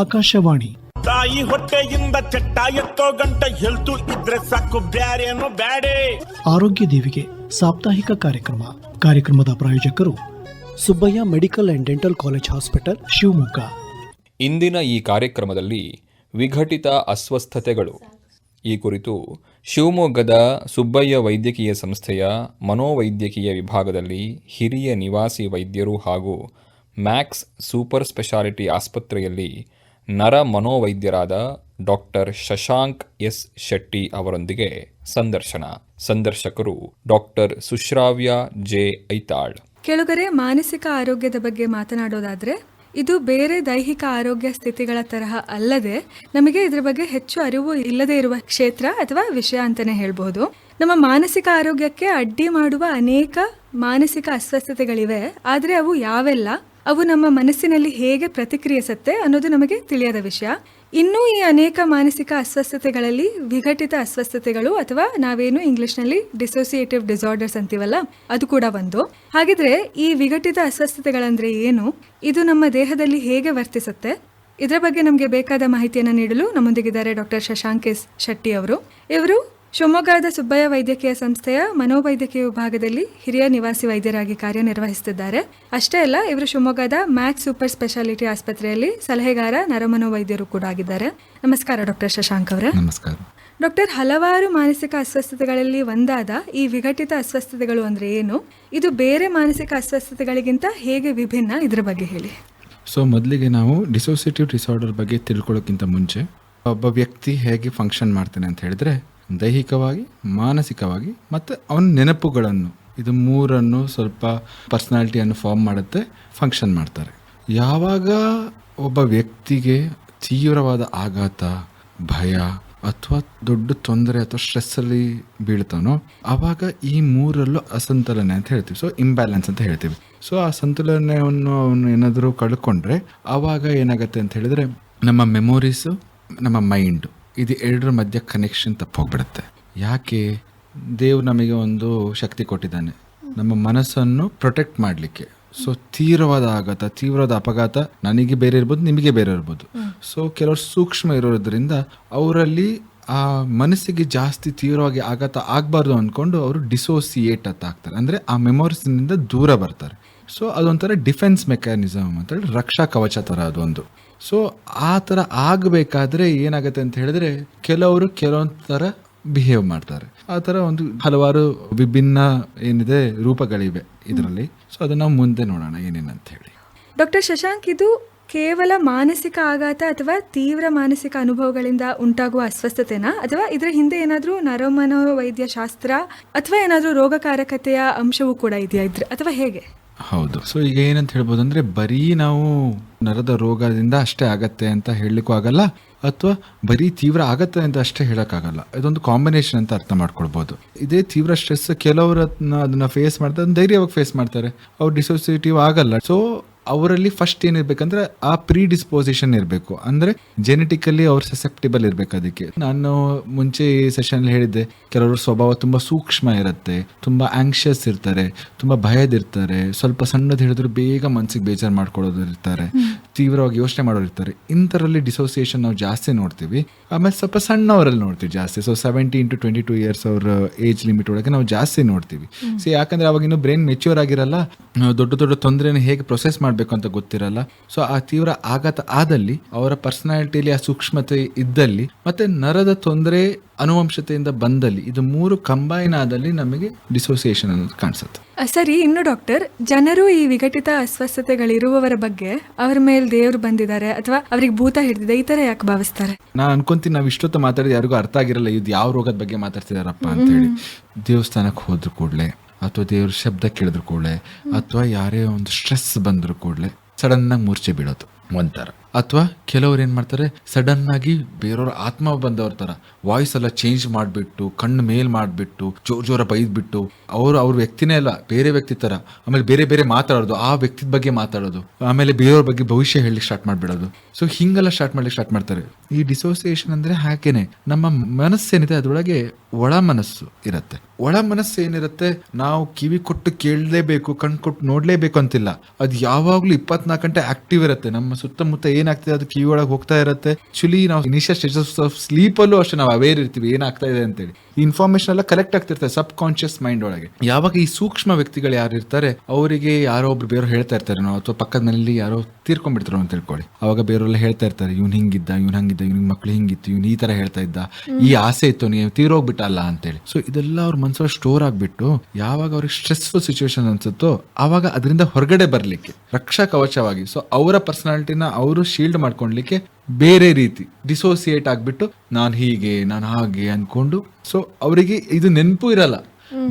ಆಕಾಶವಾಣಿ. ತಾಯಿ ಹೊಟ್ಟೆಯಿಂದ ಚಟ್ಟ ಎತ್ತೋ ಗಂಟ ಹೆಲ್ತು ಇದ್ರೆ ಸಾಕು ಬ್ಯಾರೇನು ಬ್ಯಾಡೆ. ಆರೋಗ್ಯ ದೇವಿಗೆ ಸಾಪ್ತಾಹಿಕ ಕಾರ್ಯಕ್ರಮ. ಕಾರ್ಯಕ್ರಮದ ಪ್ರಾಯೋಜಕರು Subbaiah medical and dental college hospital Shivamogga. ಇಂದಿನ ಈ ಕಾರ್ಯಕ್ರಮದಲ್ಲಿ ವಿಘಟಿತ ಅಸ್ವಸ್ಥತೆಗಳು. ಈ ಕುರಿತು ಶಿವಮೊಗ್ಗದ ಸುಬ್ಬಯ್ಯ ವೈದ್ಯಕೀಯ ಸಂಸ್ಥೆಯ ಮನೋವೈದ್ಯಕೀಯ ವಿಭಾಗದಲ್ಲಿ ಹಿರಿಯ ನಿವಾಸಿ ವೈದ್ಯರು ಹಾಗೂ ಮ್ಯಾಕ್ಸ್ ಸೂಪರ್ ಸ್ಪೆಷಾಲಿಟಿ ಆಸ್ಪತ್ರೆಯಲ್ಲಿ ನರ ಮನೋವೈದ್ಯರಾದ ಡಾಕ್ಟರ್ ಶಶಾಂಕ್ ಎಸ್ ಶೆಟ್ಟಿ ಅವರೊಂದಿಗೆ ಸಂದರ್ಶನ. ಸಂದರ್ಶಕರು ಡಾಕ್ಟರ್ ಸುಶ್ರಾವ್ಯ ಜೆ ಐತಾಳ್. ಕೆಳಗರೆ ಮಾನಸಿಕ ಆರೋಗ್ಯದ ಬಗ್ಗೆ ಮಾತನಾಡೋದಾದ್ರೆ, ಇದು ಬೇರೆ ದೈಹಿಕ ಆರೋಗ್ಯ ಸ್ಥಿತಿಗಳ ತರಹ ಅಲ್ಲದೆ ನಮಗೆ ಇದ್ರ ಬಗ್ಗೆ ಹೆಚ್ಚು ಅರಿವು ಇಲ್ಲದೆ ಇರುವ ಕ್ಷೇತ್ರ ಅಥವಾ ವಿಷಯ ಅಂತಾನೆ ಹೇಳ್ಬಹುದು ನಮ್ಮ ಮಾನಸಿಕ ಆರೋಗ್ಯಕ್ಕೆ ಅಡ್ಡಿ ಮಾಡುವ ಅನೇಕ ಮಾನಸಿಕ ಅಸ್ವಸ್ಥತೆಗಳಿವೆ, ಆದರೆ ಅವು ಯಾವೆಲ್ಲ? ಅವು ನಮ್ಮ ಮನಸ್ಸಿನಲ್ಲಿ ಹೇಗೆ ಪ್ರತಿಕ್ರಿಯಿಸುತ್ತೆ ಅನ್ನೋದು ನಮಗೆ ತಿಳಿಯದ ವಿಷಯ. ಇನ್ನೂ ಈ ಅನೇಕ ಮಾನಸಿಕ ಅಸ್ವಸ್ಥತೆಗಳಲ್ಲಿ ವಿಘಟಿತ ಅಸ್ವಸ್ಥತೆಗಳು ಅಥವಾ ನಾವೇನು ಇಂಗ್ಲಿಷ್ನಲ್ಲಿ ಡಿಸೋಸಿಯೇಟಿವ್ ಡಿಸಾರ್ಡರ್ಸ್ ಅಂತೀವಲ್ಲ, ಅದು ಕೂಡ ಒಂದು. ಹಾಗಿದ್ರೆ ಈ ವಿಘಟಿತ ಅಸ್ವಸ್ಥತೆಗಳಂದ್ರೆ ಏನು? ಇದು ನಮ್ಮ ದೇಹದಲ್ಲಿ ಹೇಗೆ ವರ್ತಿಸುತ್ತೆ? ಇದರ ಬಗ್ಗೆ ನಮಗೆ ಬೇಕಾದ ಮಾಹಿತಿಯನ್ನು ನೀಡಲು ನಮ್ಮೊಂದಿಗಿದ್ದಾರೆ ಡಾಕ್ಟರ್ ಶಶಾಂಕ್ ಎಸ್ ಶೆಟ್ಟಿ ಅವರು. ಇವರು ಶಿವಮೊಗ್ಗದ ಸುಬ್ಬಯ್ಯ ವೈದ್ಯಕೀಯ ಸಂಸ್ಥೆಯ ಮನೋವೈದ್ಯಕೀಯ ವಿಭಾಗದಲ್ಲಿ ಹಿರಿಯ ನಿವಾಸಿ ವೈದ್ಯರಾಗಿ ಕಾರ್ಯನಿರ್ವಹಿಸುತ್ತಿದ್ದಾರೆ. ಅಷ್ಟೇ ಅಲ್ಲ ಇವರು ಶಿವಮೊಗ್ಗದ ಮ್ಯಾಕ್ಸ್ ಸೂಪರ್ ಸ್ಪೆಷಾಲಿಟಿ ಆಸ್ಪತ್ರೆಯಲ್ಲಿ ಸಲಹೆಗಾರ ನರಮನೋವೈದ್ಯರು ಕೂಡ ಆಗಿದ್ದಾರೆ. ನಮಸ್ಕಾರ ಡಾಕ್ಟರ್ ಶಶಾಂಕ್ ಅವರೇ. ನಮಸ್ಕಾರ. ಡಾಕ್ಟರ್ ಹಲವಾರು ಮಾನಸಿಕ ಅಸ್ವಸ್ಥತೆಗಳಲ್ಲಿ ಒಂದಾದ ಈ ವಿಘಟಿತ ಅಸ್ವಸ್ಥತೆಗಳು ಅಂದ್ರೆ ಏನು? ಇದು ಬೇರೆ ಮಾನಸಿಕ ಅಸ್ವಸ್ಥತೆಗಳಿಗಿಂತ ಹೇಗೆ ವಿಭಿನ್ನ? ಇದರ ಬಗ್ಗೆ ಹೇಳಿ. ಸೊ ಮೊದಲಿಗೆ ನಾವು ಡಿಸೋಸಿಯೇಟಿವ್ ಡಿಸಾರ್ಡರ್ ಬಗ್ಗೆ ತಿಳ್ಕೊಳ್ಳೋಕ್ಕಿಂತ ಮುಂಚೆ ಒಬ್ಬ ವ್ಯಕ್ತಿ ಹೇಗೆ ಫಂಕ್ಷನ್ ಮಾಡ್ತಾನೆ ಅಂತ ಹೇಳಿದ್ರೆ ದೈಹಿಕವಾಗಿ, ಮಾನಸಿಕವಾಗಿ ಮತ್ತು ಅವನ ನೆನಪುಗಳನ್ನು. ಇದು ಮೂರನ್ನು ಸ್ವಲ್ಪ ಪರ್ಸ್ನಾಲಿಟಿಯನ್ನು ಫಾರ್ಮ್ ಮಾಡುತ್ತೆ ಫಂಕ್ಷನ್ ಮಾಡ್ತಾರೆ. ಯಾವಾಗ ಒಬ್ಬ ವ್ಯಕ್ತಿಗೆ ತೀವ್ರವಾದ ಆಘಾತ, ಭಯ ಅಥವಾ ದೊಡ್ಡ ತೊಂದರೆ ಅಥವಾ ಸ್ಟ್ರೆಸ್ಸಲ್ಲಿ ಬೀಳ್ತಾನೋ ಆವಾಗ ಈ ಮೂರಲ್ಲೂ ಅಸಂತುಲನೆ ಅಂತ ಹೇಳ್ತೀವಿ. ಸೊ ಇಂಬ್ಯಾಲೆನ್ಸ್ ಅಂತ ಹೇಳ್ತೀವಿ. ಸೊ ಆ ಸಂತುಲನೆಯನ್ನು ಅವನು ಏನಾದರೂ ಕಳ್ಕೊಂಡ್ರೆ ಆವಾಗ ಏನಾಗುತ್ತೆ ಅಂತ ಹೇಳಿದ್ರೆ, ನಮ್ಮ ಮೆಮೊರೀಸು ನಮ್ಮ ಮೈಂಡು ಇದು ಎರಡರ ಮಧ್ಯೆ ಕನೆಕ್ಷನ್ ತಪ್ಪೋಗ್ಬಿಡುತ್ತೆ ಯಾಕೆ? ದೇವ್ರು ನಮಗೆ ಒಂದು ಶಕ್ತಿ ಕೊಟ್ಟಿದ್ದಾನೆ. ನಮ್ಮ ಮನಸ್ಸನ್ನು ಪ್ರೊಟೆಕ್ಟ್ ಮಾಡಲಿಕ್ಕೆ. ಸೊ ತೀವ್ರವಾದ ಆಘಾತ, ತೀವ್ರವಾದ ಅಪಘಾತ ನನಗೆ ಬೇರೆ ಇರ್ಬೋದು, ನಿಮಗೆ ಬೇರೆ ಇರ್ಬೋದು. ಸೊ ಕೆಲವರು ಸೂಕ್ಷ್ಮ ಇರೋದ್ರಿಂದ ಅವರಲ್ಲಿ ಆ ಮನಸ್ಸಿಗೆ ಜಾಸ್ತಿ ತೀವ್ರವಾಗಿ ಆಘಾತ ಆಗಬಾರ್ದು ಅಂದ್ಕೊಂಡು ಅವರು ಡಿಸೋಸಿಯೇಟ್ ಅಂತ ಆಗ್ತಾರೆ. ಅಂದರೆ ಆ ಮೆಮೊರೀಸ್ನಿಂದ ದೂರ ಬರ್ತಾರೆ. ಸೊ ಅದೊಂಥರ ಡಿಫೆನ್ಸ್ ಮೆಕ್ಯಾನಿಸಮ್ ಅಂತೇಳಿ ರಕ್ಷಾ ಕವಚ ಥರ ಅದೊಂದು ಸೊ ಆ ಥರ ಆಗಬೇಕಾದ್ರೆ ಏನಾಗುತ್ತೆ ಅಂತ ಹೇಳಿದ್ರೆ ಕೆಲವರು ಕೆಲವೊಂದು ಥರ ಬಿಹೇವ್ ಮಾಡ್ತಾರೆ. ಆ ಥರ ಒಂದು ಹಲವಾರು ವಿಭಿನ್ನ ಏನಿದೆ ರೂಪಗಳಿವೆ ಇದರಲ್ಲಿ. ಸೊ ಅದನ್ನ ಮುಂದೆ ನೋಡೋಣ ಏನೇನಂತ ಹೇಳಿ. ಡಾಕ್ಟರ್ ಶಶಾಂಕ್, ಇದು ಕೇವಲ ಮಾನಸಿಕ ಆಘಾತ ಅಥವಾ ತೀವ್ರ ಮಾನಸಿಕ ಅನುಭವಗಳಿಂದ ಉಂಟಾಗುವ ಅಸ್ವಸ್ಥತೆನಾ? ಅಥವಾ ಇದರ ಹಿಂದೆ ಏನಾದರೂ ನರಮನೋವೈದ್ಯ ಶಾಸ್ತ್ರ ಅಥವಾ ಏನಾದರೂ ರೋಗಕಾರಕತೆಯ ಅಂಶವೂ ಕೂಡ ಇದೆಯಾ ಇದ್ರೆ? ಅಥವಾ ಹೇಗೆ? ಹೌದು. ಸೊ ಈಗ ಏನಂತ ಹೇಳ್ಬೋದು ಅಂದ್ರೆ ಬರೀ ನಾವು ನರದ ರೋಗದಿಂದ ಅಷ್ಟೇ ಆಗತ್ತೆ ಅಂತ ಹೇಳಲಿಕ್ಕೂ ಆಗಲ್ಲ, ಅಥವಾ ಬರೀ ತೀವ್ರ ಆಗತ್ತೆ ಅಂತ ಅಷ್ಟೇ ಹೇಳಕ್ಕಾಗಲ್ಲ. ಇದೊಂದು ಕಾಂಬಿನೇಷನ್ ಅಂತ ಅರ್ಥ ಮಾಡ್ಕೊಳ್ಬೋದು. ಇದೇ ತೀವ್ರ ಸ್ಟ್ರೆಸ್ ಕೆಲವರು ಅದನ್ನ ಅದನ್ನ ಫೇಸ್ ಮಾಡ್ತಾರೆ ಧೈರ್ಯವಾಗಿ ಫೇಸ್ ಮಾಡ್ತಾರೆ. ಅವ್ರು ಡಿಸೋಸಿಯೇಟಿವ್ ಆಗಲ್ಲ. ಸೊ ಅವರಲ್ಲಿ ಫಸ್ಟ್ ಏನಿರ್ಬೇಕಂದ್ರೆ ಆ ಪ್ರೀ ಡಿಸ್ಪೋಸಿಷನ್ ಇರಬೇಕು. ಅಂದ್ರೆ ಜೆನೆಟಿಕಲಿ ಅವ್ರು ಸಸೆಪ್ಟಿಬಲ್ ಇರಬೇಕು ಅದಕ್ಕೆ. ನಾನು ಮುಂಚೆ ಈ ಸೆಷನ್ ಹೇಳಿದ್ದೆ, ಕೆಲವರು ಸ್ವಭಾವ ತುಂಬಾ ಸೂಕ್ಷ್ಮ ಇರುತ್ತೆ, ತುಂಬಾ ಆಂಕ್ಷಿಯಸ್ ಇರ್ತಾರೆ, ತುಂಬಾ ಭಯದಿರ್ತಾರೆ ಸ್ವಲ್ಪ ಸಣ್ಣದು ಹೇಳಿದ್ರು ಬೇಗ ಮನಸ್ಸಿಗೆ ಬೇಜಾರು ಮಾಡ್ಕೊಳ್ಳೋದು ಇರ್ತಾರೆ. ತೀವ್ರವಾಗಿ ಯೋಚನೆ ಮಾಡೋರು ಇರ್ತಾರೆ. ಇಂಥರಲ್ಲಿ ಡಿಸೋಸಿಯೇಷನ್ ನಾವು ಜಾಸ್ತಿ ನೋಡ್ತೀವಿ. ಆಮೇಲೆ ಸ್ವಲ್ಪ ಸಣ್ಣವರಲ್ಲಿ ನೋಡ್ತೀವಿ ಜಾಸ್ತಿ. So seventeen to twenty two years ಅವ್ರ ಏಜ್ ಲಿಮಿಟ್ ಒಳಗೆ ನಾವು ಜಾಸ್ತಿ ನೋಡ್ತೀವಿ. ಸೊ ಯಾಕಂದ್ರೆ ಅವಾಗ ಇನ್ನೂ ಬ್ರೈನ್ ಮೆಚ್ಯೂರ್ ಆಗಿರಲ್ಲ ದೊಡ್ಡ ದೊಡ್ಡ ತೊಂದರೆನ ಹೇಗೆ ಪ್ರೊಸೆಸ್ ಮಾಡಬೇಕು ಅಂತ ಗೊತ್ತಿರಲ್ಲ. ಸೊ ಆ ತೀವ್ರ ಆಘಾತ ಆದಲ್ಲಿ ಅವರ ಪರ್ಸನಾಲಿಟಿಯಲ್ಲಿ ಆ ಸೂಕ್ಷ್ಮತೆ ಇದ್ದಲ್ಲಿ ಮತ್ತೆ ನರದ ತೊಂದರೆ ಅನುವಂಶತೆಯಿಂದ ಬಂದಲ್ಲಿ ಇದು ಮೂರು ಕಂಬೈನ್ ಆದಲ್ಲಿ ನಮಗೆ ಡಿಸೋಸಿಯೇಷನ್ ಅನ್ನೋದು ಕಾಣಿಸುತ್ತೆ. ಸರಿ ಇನ್ನು ಡಾಕ್ಟರ್ ಜನರು ಈ ವಿಘಟಿತ ಅಸ್ವಸ್ಥತೆಗಳಿರುವವರ ಬಗ್ಗೆ ಅವರ ಮೇಲೆ ದೇವರು ಬಂದಿದ್ದಾರೆ ಅಥವಾ ಅವರಿಗೆ ಭೂತ ಹಿಡಿದಿದೆ ಈ ತರ ಯಾಕೆ ಭಾವಿಸ್ತಾರೆ? ನಾನು ಅನ್ಕೊಂತೀನಿ ನಾವು ಇಷ್ಟೊತ್ತು ಮಾತಾಡಿದ ಯಾರಿಗೂ ಅರ್ಥ ಆಗಿರಲ್ಲ ಇದು ಯಾವ ರೋಗದ ಬಗ್ಗೆ ಮಾತಾಡ್ತಿದಾರಪ್ಪ ಅಂತ ಹೇಳಿ. ದೇವಸ್ಥಾನಕ್ಕೆ ಹೋದ್ರು ಕೂಡಲೇ ಅಥವಾ ದೇವ್ರ ಶಬ್ದ ಕೇಳಿದ್ರು ಕೂಡಲೇ ಅಥವಾ ಯಾರೇ ಒಂದು ಸ್ಟ್ರೆಸ್ ಬಂದ್ರು ಕೂಡಲೇ ಸಡನ್ ಆಗಿ ಮೂರ್ಛೆ ಬೀಳೋದು ಒಂಥರ. ಅಥವಾ ಕೆಲವ್ರು ಏನು ಮಾಡ್ತಾರೆ? ಸಡನ್ ಆಗಿ ಬೇರೆಯವ್ರ ಆತ್ಮ ಬಂದವ್ರ ತರ. ವಾಯ್ಸ್ ಎಲ್ಲ ಚೇಂಜ್ ಮಾಡಿಬಿಟ್ಟು, ಕಣ್ಣು ಮೇಲ್ ಮಾಡಿಬಿಟ್ಟು, ಜೋರ್ ಜೋರ ಬೈದ್ಬಿಟ್ಟು, ಅವರು ಅವ್ರ ವ್ಯಕ್ತಿನೇ ಅಲ್ಲ, ಬೇರೆ ವ್ಯಕ್ತಿ ತರ. ಆಮೇಲೆ ಬೇರೆ ಬೇರೆ ಮಾತಾಡೋದು, ಆ ವ್ಯಕ್ತಿದ ಬಗ್ಗೆ ಮಾತಾಡೋದು. ಆಮೇಲೆ ಬೇರೆಯವ್ರ ಬಗ್ಗೆ ಭವಿಷ್ಯ ಹೇಳಿ ಸ್ಟಾರ್ಟ್ ಮಾಡ್ಬಿಡೋದು. ಸೊ ಹಿಂಗೆಲ್ಲ ಸ್ಟಾರ್ಟ್ ಮಾಡ್ಲಿಕ್ಕೆ ಸ್ಟಾರ್ಟ್ ಮಾಡ್ತಾರೆ. ಈ ಡಿಸೋಸಿಯೇಷನ್ ಅಂದ್ರೆ ಹಾಗೇನೆ, ನಮ್ಮ ಮನಸ್ಸೇನಿದೆ ಅದರೊಳಗೆ ಒಳ ಮನಸ್ಸು ಇರತ್ತೆ. ಒಳ ಮನಸ್ಸು ಏನಿರುತ್ತೆ? ನಾವು ಕಿವಿ ಕೊಟ್ಟು ಕೇಳಲೇಬೇಕು, ಕಣ್ ಕೊಟ್ಟು ನೋಡಲೇಬೇಕು ಅಂತಿಲ್ಲ. ಅದು ಯಾವಾಗಲೂ ಇಪ್ಪತ್ನಾಲ್ಕು ಗಂಟೆ ಆಕ್ಟಿವ್ ಇರುತ್ತೆ. ನಮ್ಮ ಸುತ್ತಮುತ್ತ ಏನಾಗ್ತದೆ? ಅದು ಕಿವಿ ಒಳಗೆ ಹೋಗ್ತಾ ಇರುತ್ತೆ. ಆಕ್ಚುಲಿ ನಾವು ಇನಿಷಿಯಲ್ ಸ್ಟೇಜಸ್ ಆಫ್ ಸ್ಲೀಪಲ್ಲೂ ಅಷ್ಟೇ ನಾವು ಅವೇರ್ ಇರ್ತೀವಿ. ಏನಾಗ್ತಾ ಇದೆ ಅಂತೇಳಿ. ಇನ್ಫಾರ್ಮೇಶನ್ ಎಲ್ಲ ಕಲೆಕ್ಟ್ ಆಗ್ತಿರ್ತದೆ ಸಬ್ ಕಾನ್ಶಿಯಸ್ ಮೈಂಡ್ ಒಳಗೆ. ಯಾವಾಗ ಈ ಸೂಕ್ಷ್ಮ ವ್ಯಕ್ತಿಗಳು ಯಾರು ಇರ್ತಾರೆ ಅವರಿಗೆ ಯಾರೋ ಒಬ್ರು ಬೇರೆ ಹೇಳ್ತಾ ಇರ್ತಾರೆ ನಾವು ಅಥವಾ ಪಕ್ಕದ ಮನೆಯಲ್ಲಿ ಯಾರೋ ತೀರ್ಕೊಂಡ್ಬಿಡ್ತಾರೋ ಅಂತ ತಿಳ್ಕೊಳ್ಳಿ. ಅವಾಗ ಬೇರೆಲ್ಲ ಹೇಳ್ತಾ ಇರ್ತಾರೆ ಇವ್ನು ಹಿಂಗಿದ್ದ ಇವ್ನು ಹಂಗಿದ್ದ ಇವ್ನಿಗೆ ಮಕ್ಳು ಹಿಂಗಿತ್ತು ಇವ್ನು ಈ ತರ ಹೇಳ್ತಾ ಇದ್ದ ಈ ಆಸೆ ಇತ್ತು ನೀವು ತೀರೋಗ್ಬಿಟ್ಟಲ್ಲ ಅಂತೇಳಿ. ಸೊ ಇದೆಲ್ಲ ಅವ್ರ ಮನಸ್ಸಲ್ಲಿ ಸ್ಟೋರ್ ಆಗ್ಬಿಟ್ಟು ಯಾವಾಗ ಅವ್ರಿಗೆ ಸ್ಟ್ರೆಸ್ಫುಲ್ ಸಿಚುವೇಶನ್ ಅನ್ಸುತ್ತೋ ಆವಾಗ ಅದರಿಂದ ಹೊರಗಡೆ ಬರಲಿಕ್ಕೆ ರಕ್ಷಾ ಕವಚವಾಗಿ. ಸೊ ಅವರ ಪರ್ಸನಾಲಿಟಿನ ಅವರು ಶೀಲ್ಡ್ ಮಾಡ್ಕೊಳ್ಲಿಕ್ಕೆ ಬೇರೆ ರೀತಿ ಡಿಸೋಸಿಯೇಟ್ ಆಗ್ಬಿಟ್ಟು ನಾನು ಹೀಗೆ ನಾನು ಹಾಗೆ ಅನ್ಕೊಂಡು ಸೊ ಅವರಿಗೆ ಇದು ನೆನಪು ಇರಲ್ಲ.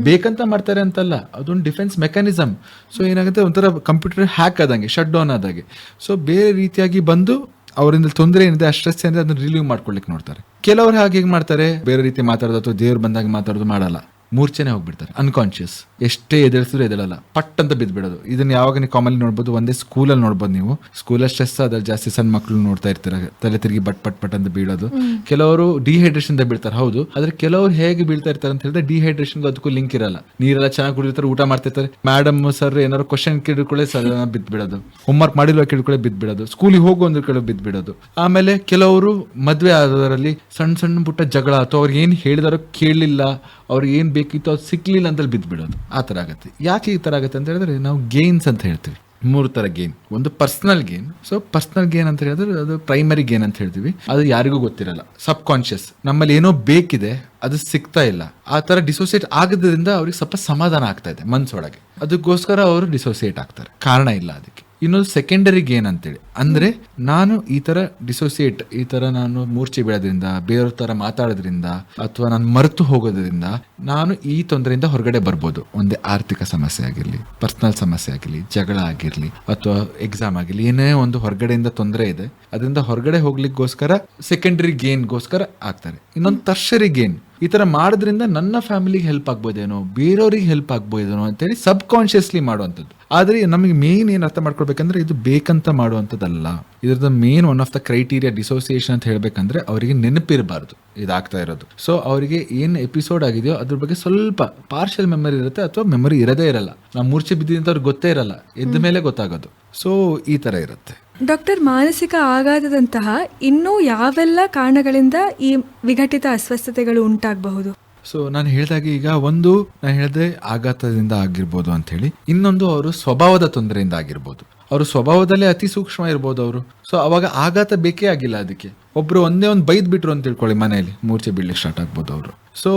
ಬೇಕಂತ ಮಾಡ್ತಾರೆ ಅಂತಲ್ಲ ಅದೊಂದು ಡಿಫೆನ್ಸ್ ಮೆಕ್ಯಾನಿಸಮ್ ಸೊ ಏನಾಗುತ್ತೆ ಒಂಥರ ಕಂಪ್ಯೂಟರ್ ಹ್ಯಾಕ್ ಆದಂಗೆ ಶಟ್ ಡೌನ್ ಆದಾಗೆ. ಸೊ ಬೇರೆ ರೀತಿಯಾಗಿ ಬಂದು ಅವರಿಂದ ತೊಂದರೆ ಏನಿದೆ ಆ ಸ್ಟ್ರೆಸ್ ಏನಿದೆ ಅದನ್ನ ರಿಲೀವ್ ಮಾಡ್ಕೊಳ್ಲಿಕ್ಕೆ ನೋಡ್ತಾರೆ. ಕೆಲವರು ಹಾಗೆ ಹೇಗೆ ಮಾಡ್ತಾರೆ? ಬೇರೆ ರೀತಿ ಮಾತಾಡೋದು ಅಥವಾ ದೇವ್ರು ಬಂದಾಗ ಮಾತಾಡೋದು ಮಾಡಲ್ಲ. ಮೂರ್ಛೆನೆ ಹೋಗ್ಬಿಡ್ತಾರೆ ಅನ್ಕಾನ್ಶಿಯಸ್ ಎಷ್ಟೇ ಎದುರಿಸಿದ್ರು ಎದಳಲ್ಲ ಪಟ್ ಅಂತ ಬಿದ್ಬಿಡೋದು ಇದನ್ನ ಯಾವಾಗ ನೀವು ಕಾಮಲ್ಲಿ ನೋಡ್ಬೋದು ಒಂದೇ ಸ್ಕೂಲಲ್ಲಿ ನೋಡ್ಬೋದು ನೀವು. ಸ್ಕೂಲಲ್ಲಿ ಸ್ಟ್ರೆಸ್ ಆದ್ರೆ ಜಾಸ್ತಿ ಸಣ್ಣ ಮಕ್ಕಳು ನೋಡ್ತಾ ಇರ್ತಾರೆ. ತಲೆ ತಿರುಗಿ ಬಟ್ ಪಟ್ ಪಟ್ ಅಂತ ಬೀಳೋದು. ಕೆಲವರು ಡಿಹೈಡ್ರೇಷನ್ ಬೀಳ್ತಾರೆ ಹೌದು. ಆದ್ರೆ ಕೆಲವರು ಹೇಗೆ ಬೀಳ್ತಾ ಇರ್ತಾರೆ ಅಂತ ಹೇಳಿದ್ರೆ ಡಿಹೈಡ್ರೇಷನ್ ಅದಕ್ಕೂ ಲಿಂಕ್ ಇರಲ್ಲ. ನೀರೆಲ್ಲ ಚೆನ್ನಾಗಿ ಕುಡಿದಿರ್ತಾರೆ ಊಟ ಮಾಡ್ತಿರ್ತಾರೆ. ಮೇಡಮ್ ಸರ್ ಏನಾದ್ರು ಕ್ವಶನ್ ಕೇಳಿಕೊಳ್ಳೆ ಸರ್ ಬಿದ್ದು ಬಿಡೋದು ಹೋಮ್ವರ್ಕ್ ಮಾಡಿಲ್ವ ಕೇಳ್ಕೊಳ್ಳೆ ಬಿದ್ದು ಬಿಡೋದು ಸ್ಕೂಲಿಗೆ ಹೋಗು ಅಂದ್ರೆ ಕೇಳೋ ಬಿದ್ದು ಬಿಡೋದು ಆಮೇಲೆ ಕೆಲವರು ಮದುವೆ ಆದವರಲ್ಲಿ ಸಣ್ಣ ಸಣ್ಣ ಪುಟ್ಟ ಜಗಳ ಅಥವಾ ಅವ್ರು ಏನು ಹೇಳಿದಾರೋ ಕೇಳಲಿಲ್ಲ ಅವ್ರಿಗೆ ಏನ್ ಬೇಕಿತ್ತು ಅದು ಸಿಕ್ಲಿಲ್ಲ ಅಂತ ಬಿದ್ದುಬಿಡೋದು ಆ ಥರ ಆಗುತ್ತೆ. ಯಾಕೆ ಈ ಥರ ಆಗುತ್ತೆ ಅಂತ ಹೇಳಿದ್ರೆ ನಾವು ಗೇನ್ಸ್ ಅಂತ ಹೇಳ್ತೀವಿ. ಮೂರು ಥರ ಗೇನ್ ಒಂದು personal gain so personal gain ಅಂತ ಹೇಳಿದ್ರೆ ಅದು ಪ್ರೈಮರಿ ಗೇನ್ ಅಂತ ಹೇಳ್ತೀವಿ. ಅದು ಯಾರಿಗೂ ಗೊತ್ತಿರಲ್ಲ. ಸಬ್ ಕಾನ್ಶಿಯಸ್ ನಮ್ಮಲ್ಲಿ ಏನೋ ಬೇಕಿದೆ, ಅದು ಸಿಗ್ತಾ ಇಲ್ಲ. ಆ ಥರ ಡಿಸೋಸಿಯೇಟ್ ಆಗದ್ರಿಂದ ಅವ್ರಿಗೆ ಸ್ವಲ್ಪ ಸಮಾಧಾನ ಆಗ್ತಾ ಇದೆ ಮನ್ಸೊಳಗೆ. ಅದಕ್ಕೋಸ್ಕರ ಅವರು ಡಿಸೋಸಿಯೇಟ್ ಆಗ್ತಾರೆ. ಕಾರಣ ಇಲ್ಲ ಅದಕ್ಕೆ. ಇನ್ನೊಂದು ಸೆಕೆಂಡರಿ ಗೇನ್ ಅಂತೇಳಿ. ಅಂದ್ರೆ ನಾನು ಈ ತರ ಡಿಸೋಸಿಯೇಟ್ ಈ ತರ ನಾನು ಮೂರ್ಛೆ ಬೀಳೋದ್ರಿಂದ ಬೇರೆಯವ್ರ ತರ ಮಾತಾಡೋದ್ರಿಂದ ಅಥವಾ ನಾನು ಮರೆತು ಹೋಗೋದ್ರಿಂದ ನಾನು ಈ ತೊಂದರೆಯಿಂದ ಹೊರಗಡೆ ಬರ್ಬೋದು. ಒಂದೇ ಆರ್ಥಿಕ ಸಮಸ್ಯೆ ಆಗಿರಲಿ ಪರ್ಸನಲ್ ಸಮಸ್ಯೆ ಆಗಿರಲಿ ಜಗಳ ಆಗಿರಲಿ ಅಥವಾ ಎಕ್ಸಾಮ್ ಆಗಿರಲಿ ಏನೇ ಒಂದು ಹೊರಗಡೆಯಿಂದ ತೊಂದರೆ ಇದೆ ಅದರಿಂದ ಹೊರಗಡೆ ಹೋಗ್ಲಿಕ್ಕೋಸ್ಕರ ಸೆಕೆಂಡರಿ ಗೇನ್ಗೋಸ್ಕರ ಆಗ್ತಾರೆ. ಇನ್ನೊಂದು ಟರ್ಷರಿ ಗೇನ್ ಈ ತರ ಮಾಡೋದ್ರಿಂದ ನನ್ನ ಫ್ಯಾಮಿಲಿಗೆ ಹೆಲ್ಪ್ ಆಗ್ಬೋದೇನೋ ಬೇರೆಯವ್ರಿಗೆ ಹೆಲ್ಪ್ ಆಗ್ಬೋದೇನೋ ಅಂತೇಳಿ ಸಬ್ ಕಾನ್ಶಿಯಸ್ಲಿ ಮಾಡುವಂಥದ್ದು. ಆದ್ರೆ ನಮಗೆ ಮೇನ್ ಏನು ಅರ್ಥ ಮಾಡ್ಕೊಳ್ಬೇಕಂದ್ರೆ ಇದು ಬೇಕಂತ ಮಾಡುವಂಥದ್ದಲ್ಲ. ಇದ್ರದ್ದು main one of the criteria dissociation ಅಂತ ಹೇಳಬೇಕಂದ್ರೆ ಅವರಿಗೆ ನೆನಪಿರಬಾರ್ದು. ಇದಾಗ್ತಾ ಇರೋದು. ಸೊ ಅವರಿಗೆ ಏನು ಎಪಿಸೋಡ್ ಆಗಿದೆಯೋ ಅದ್ರ ಬಗ್ಗೆ ಸ್ವಲ್ಪ ಪಾರ್ಷಿಯಲ್ ಮೆಮರಿ ಇರುತ್ತೆ ಅಥವಾ ಮೆಮರಿ ಇರದೇ ಇರಲ್ಲ. ನಾವು ಮೂರ್ಛೆ ಬಿದ್ದಿದ್ದಂತ ಅವ್ರಿಗೆ ಗೊತ್ತೇ ಇರಲ್ಲ. ಎದ್ದ ಮೇಲೆ ಗೊತ್ತಾಗೋದು. ಸೊ ಈ ತರ ಇರುತ್ತೆ. ಡಾಕ್ಟರ್ ಮಾನಸಿಕ ಆಘಾತದಂತಹ ಇನ್ನೂ ಯಾವೆಲ್ಲ ಕಾರಣಗಳಿಂದ ಈ ವಿಘಟಿತ ಅಸ್ವಸ್ಥತೆಗಳು ಉಂಟಾಗಬಹುದು? ಸೊ ನಾನು ಹೇಳಿದಾಗ ಈಗ ಒಂದು, ನಾನು ಹೇಳಿದೆ ಆಘಾತದಿಂದ ಆಗಿರ್ಬೋದು ಅಂತ ಹೇಳಿ ಇನ್ನೊಂದು ಅವರು ಸ್ವಭಾವದ ತೊಂದರೆಯಿಂದ ಆಗಿರ್ಬೋದು. ಅವರು ಸ್ವಭಾವದಲ್ಲೇ ಅತಿ ಸೂಕ್ಷ್ಮ ಇರ್ಬೋದು ಅವರು. ಸೊ ಅವಾಗ ಆಘಾತ ಬೇಕೇ ಆಗಿಲ್ಲ ಅದಕ್ಕೆ. ಒಬ್ರು ಒಂದೇ ಒಂದು ಬೈದ್ ಬಿಟ್ರು ಅಂತ ತಿಳ್ಕೊಳ್ಳಿ ಮನೆಯಲ್ಲಿ. ಮೂರ್ಛೆ ಬೀಳ್ಲಿಕ್ಕೆ ಸ್ಟಾರ್ಟ್ ಆಗ್ಬೋದು ಅವರು. ಸೊ